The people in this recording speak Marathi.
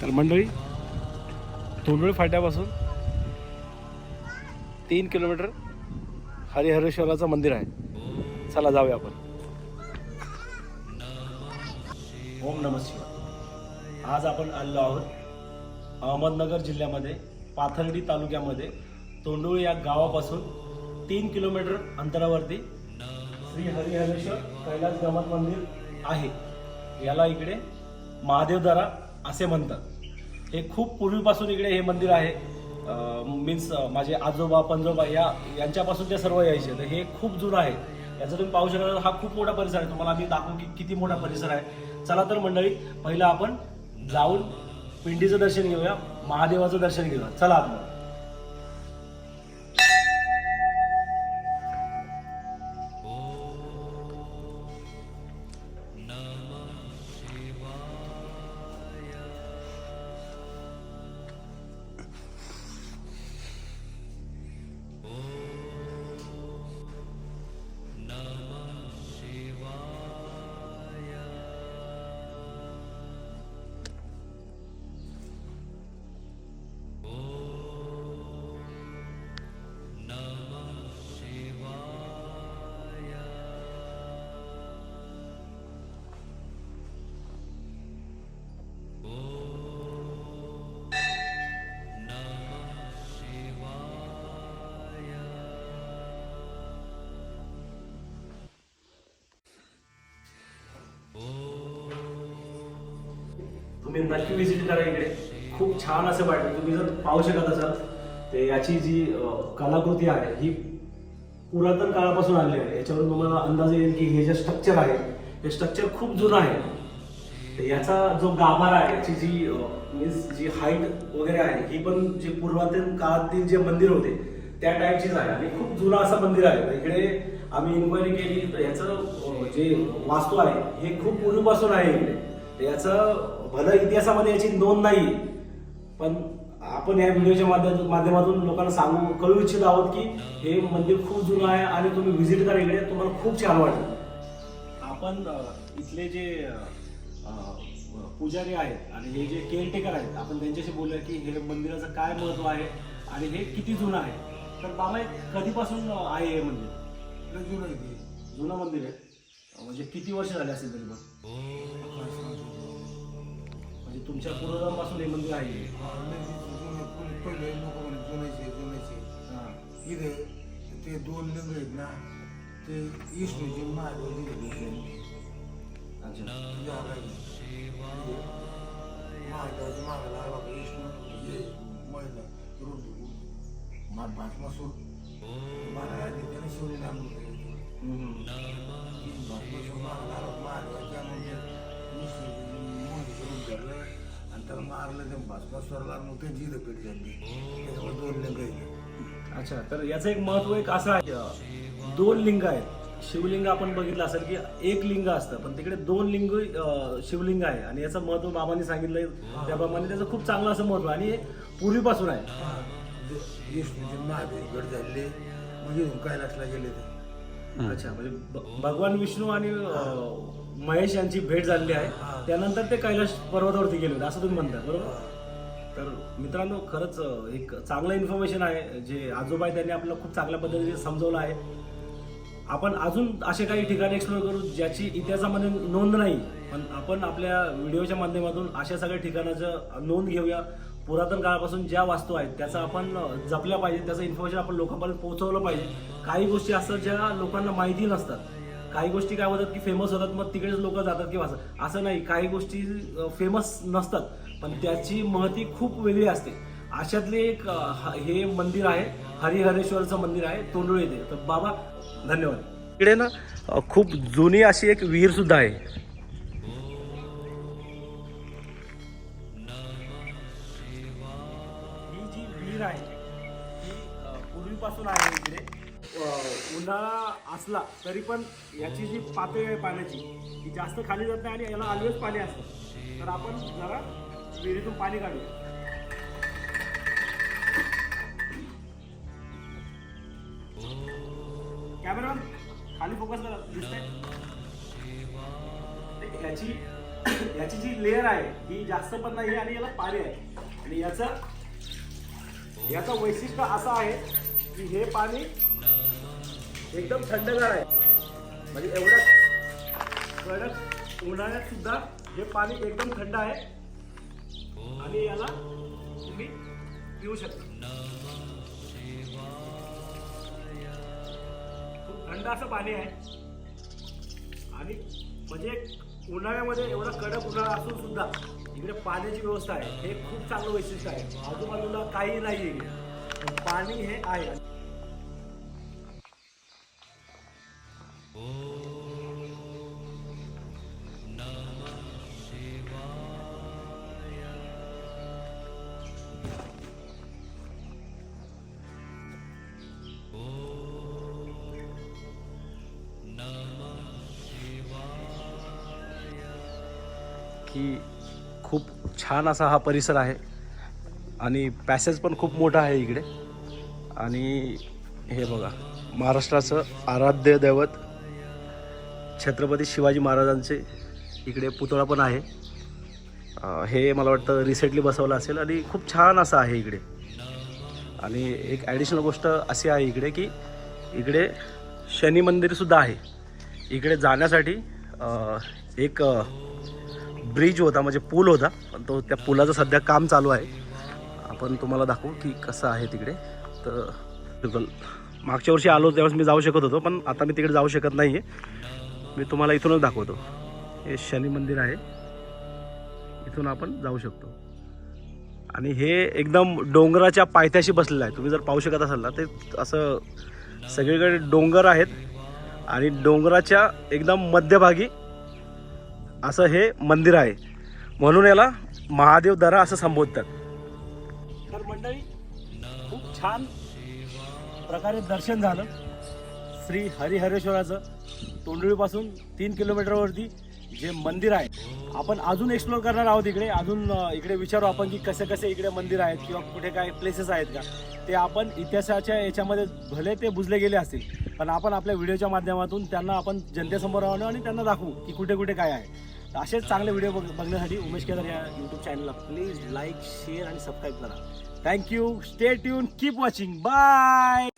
तर मंडळी तोंडोळी फाट्यापासून तीन किलोमीटर हरिहरेश्वराचं मंदिर आहे. चला जाऊया आपण. ओम नमस्कार आज आपण आलेलो आहोत अहमदनगर जिल्ह्यामध्ये पाथर्डी तालुक्यामध्ये तोंडोळी या गावापासून तीन किलोमीटर अंतरावरती श्री हरिहरेश्वर कैलास गमन मंदिर आहे. याला इकडे महादेवदारा असे म्हणतात. हे खूप पूर्वीपासून इकडे हे मंदिर आहे. मीन्स माझे आजोबा पंजोबा या यांच्यापासून ते सर्व यायचे. तर हे खूप जुनं आहे. याचा तुम्ही पाहू शकता हा खूप मोठा परिसर आहे. तुम्हाला आम्ही दाखवू की किती मोठा परिसर आहे. चला तर मंडळी पहिलं आपण जाऊन पिंडीचं दर्शन घेऊया महादेवाचं दर्शन घेऊया. चला आपण. ते नक्की विजिट करा इकडे. खूप छान असं वाटलं तुम्ही जर पाहू शकत असाल ते याची जी कलाकृती आहे ही पुरातन काळापासून आलेली आहे. याच्यावरून तुम्हाला अंदाज येईल की हे जे स्ट्रक्चर आहे हे स्ट्रक्चर खूप जुनं आहे. तर याचा जो गाभारा आहे याची जी मीन्स जी हाईट वगैरे आहे ही पण जे पूर्वातन काळातील जे मंदिर होते त्या टाईपचीच आहे. आणि खूप जुनं असं मंदिर आहे. इकडे आम्ही इन्क्वायरी केली तर याचं जे वास्तू आहे हे खूप पूर्वीपासून आहे इकडे. याचं भलं इतिहासामध्ये याची नोंद नाही. पण आपण या व्हिडिओच्या माध्यम माध्यमातून लोकांना सांगू कळू इच्छित आहोत की हे मंदिर खूप जुनं आहे आणि तुम्ही व्हिजिट करा इकडे. तुम्हाला खूप छान वाटेल. आपण इथले जे पुजारी आहेत आणि हे जे केअरटेकर आहेत आपण त्यांच्याशी बोलूया की हे मंदिराचं काय महत्त्व आहे आणि हे किती जुनं आहे. तर बाबा हे कधीपासून आहे हे मंदिर? जुनं. जुनं मंदिर आहे. म्हणजे किती वर्ष झाले असेल तरी तुमच्या पूर्वजांपासून हे मंदिर आहे पहिले- पहिले लोक म्हणे जुनेच आहे, जुनेच आहे. हा. इथे ते दोन लिंग आहेत ना ते विष्णूची महादेव अच्छा महादेवाच्या मागे लागला का विष्णू हे महिला रुंद मात भात मसूर मला शिवली नाम हम्म. मारलं ते भास्करला मग त्यांची इथं पेट झाली. त्याच्यामुळे दोन लिंग अच्छा तर याचं एक महत्त्व एक असं आहे दोन लिंग आहेत. शिवलिंग आपण बघितलं असेल की एक लिंग असतं पण तिकडे दोन लिंग शिवलिंग आहे. आणि याचं महत्त्व बाबांनी सांगितलंय त्याप्रमाणे त्याचं खूप चांगलं असं महत्त्व आणि पूर्वीपासून आहे. विष्णूचे महादेव गड झाले मग इथून कैलासला गेले ते. अच्छा म्हणजे भगवान विष्णू आणि महेश यांची भेट झालेली आहे. त्यानंतर ते कैलाश पर्वतावरती गेले होते असं तुम्ही म्हणता बरोबर? तर मित्रांनो खरंच एक चांगलं इन्फॉर्मेशन आहे जे आजोबा आहे त्यांनी आपल्याला खूप चांगल्या पद्धतीने समजवलं आहे. आपण अजून असे काही ठिकाणी एक्सप्लोर करू ज्याची इतिहासामध्ये नोंद नाही पण आपण आपल्या व्हिडिओच्या माध्यमातून अशा सगळ्या ठिकाणाचं नोंद घेऊया. पुरातन काळापासून ज्या वास्तू आहेत त्याचा आपण जपल्या पाहिजे त्याचं इन्फॉर्मेशन आपण लोकांपर्यंत पोहोचवलं पाहिजे. काही गोष्टी असतात ज्या लोकांना माहिती नसतात. काही गोष्टी काय होतात की फेमस होतात मग तिकडेच लोक जातात किंवा असं. असं नाही काही गोष्टी फेमस नसतात. पण त्याची महती खूप वेगळी असते. अशातले एक ह- हे मंदिर आहे हरिहरेश्वरचं मंदिर आहे तोंडुळे येथे तर बाबा धन्यवाद. इकडे ना खूप जुनी अशी एक विहीर सुद्धा आहे. असला तरी पण याची जी पातळी आहे पाण्याची ती जास्त खाली जात नाही आणि याला अलवेच पाणी असतं. तर आपण जरा विहिरीतून पाणी काढूया. कॅमेरामॅन खाली फोकस करा. दिसतंय? याची याची जी लेअर आहे ही जास्त पण नाही आणि याला पाणी आहे. आणि याचं याचं वैशिष्ट्य असं आहे की हे पाणी एकदम थंडगार आहे. म्हणजे एवढ्या कडक उन्हाळ्यात सुद्धा हे पाणी एकदम थंड आहे. आणि याला तुम्ही पिऊ शकता. खूप थंड असं पाणी आहे. आणि म्हणजे उन्हाळ्यामध्ये एवढा कडक उन्हाळा असून सुद्धा इकडे पाण्याची व्यवस्था आहे. हे खूप चांगलं वैशिष्ट्य आहे. आजूबाजूला काही नाही आहे पाणी हे आहे. की खूप छान असा हा परिसर आहे. आणि पॅसेज पण खूप मोठा आहे इकडे. आणि हे बघा महाराष्ट्राचं आराध्य दैवत छत्रपती शिवाजी महाराजांचे इकडे पुतळा पण आहे. हे मला वाटतं रिसेंटली बसवलं असेल आणि खूप छान असं आहे इकडे. आणि एक ॲडिशनल गोष्ट अशी आहे इकडे की इकडे शनी मंदिरसुद्धा आहे. इकडे जाण्यासाठी एक ब्रिज होता म्हणजे पूल होता पण तो त्या पुलाचं सध्या काम चालू आहे. आपण तुम्हाला दाखवू की कसं आहे तिकडे. तर बिलकुल मागच्या वर्षी आलो त्यावेळेस मी जाऊ शकत होतो पण आता मी तिकडे जाऊ शकत नाही आहे मी तुम्हाला इथूनच दाखवतो. हे शनी मंदिर आहे. इथून आपण जाऊ शकतो. आणि हे एकदम डोंगराच्या पायथ्याशी बसलेलं आहे. तुम्ही जर पाहू शकत असाल ना ते असं सगळीकडे डोंगर आहेत. आणि डोंगराच्या एकदम मध्यभागी असं हे मंदिर आहे. म्हणून याला महादेव दरा असं संबोधतात. तर मंडळी खूप छान प्रकारे दर्शन झालं. श्री हरिहरेश्वराचं तोंडळीपासून तीन किलोमीटरवरती जे मंदिर आहे आपण अजून एक्सप्लोर करणार आहोत इकडे. अजून इकडे विचारू आपण की कसे कसे इकडे मंदिर आहेत किंवा कुठे काय प्लेसेस आहेत का. ते आपण इतिहासाच्या याच्यामध्ये भले ते बुजले गेले असतील पण आपण आपल्या व्हिडिओच्या माध्यमातून त्यांना आपण जनतेसमोर आणू आणि त्यांना दाखवू की कुठे कुठे काय आहे. असेच चांगले व्हिडिओ बघ बघण्यासाठी उमेश केदार या यूट्यूब चॅनलला प्लीज लाईक शेअर आणि सबस्क्राईब करा. Thank you stay tune keep watching bye